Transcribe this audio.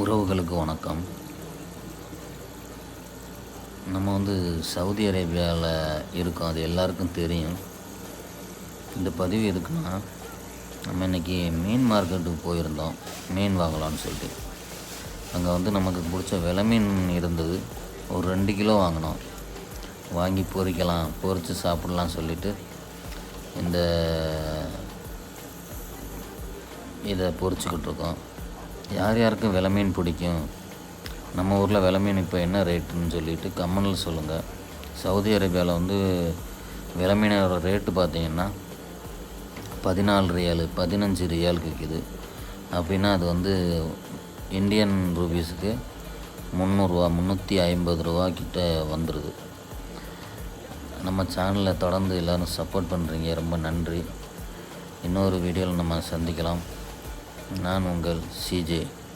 உறவுகளுக்கு வணக்கம். நம்ம வந்து சவுதி அரேபியாவில் இருக்கோம். அது எல்லாருக்கும் தெரியும். இந்த பதிவு எதுக்குன்னா நம்ம இன்றைக்கி மீன் மார்க்கெட்டுக்கு போயிருந்தோம். மீன் வாங்கலாம்னு சொல்லிட்டு. அங்கே வந்து நமக்கு பிடிச்ச விலை மீன் இருந்தது. ஒரு ரெண்டு கிலோ வாங்கினோம். வாங்கி பொறிக்கலாம் பொரித்து சாப்பிட்லாம் சொல்லிவிட்டு இந்த இதை பொறிச்சிக்கிட்டு இருக்கோம். யார் யாருக்கு விலை மீன் பிடிக்கும்? நம்ம ஊரில் விலை மீன் இப்போ என்ன ரேட்டுன்னு சொல்லிட்டு கம்மனில் சொல்லுங்கள் சவுதி அரேபியாவில் வந்து வில மீனோட ரேட்டு பார்த்தீங்கன்னா பதினாலு ரியாலு பதினஞ்சு ரியாலுக்கு விற்கிது அப்படின்னா அது வந்து இந்தியன் ரூபீஸுக்கு முந்நூறுரூவா முந்நூற்றி ஐம்பது ரூபா கிட்ட வந்துடுது நம்ம சேனலை தொடர்ந்து எல்லோரும் சப்போர்ட் பண்ணுறீங்க ரொம்ப நன்றி. இன்னொரு வீடியோவில் நம்ம சந்திக்கலாம். நான் உங்கள் சிஜே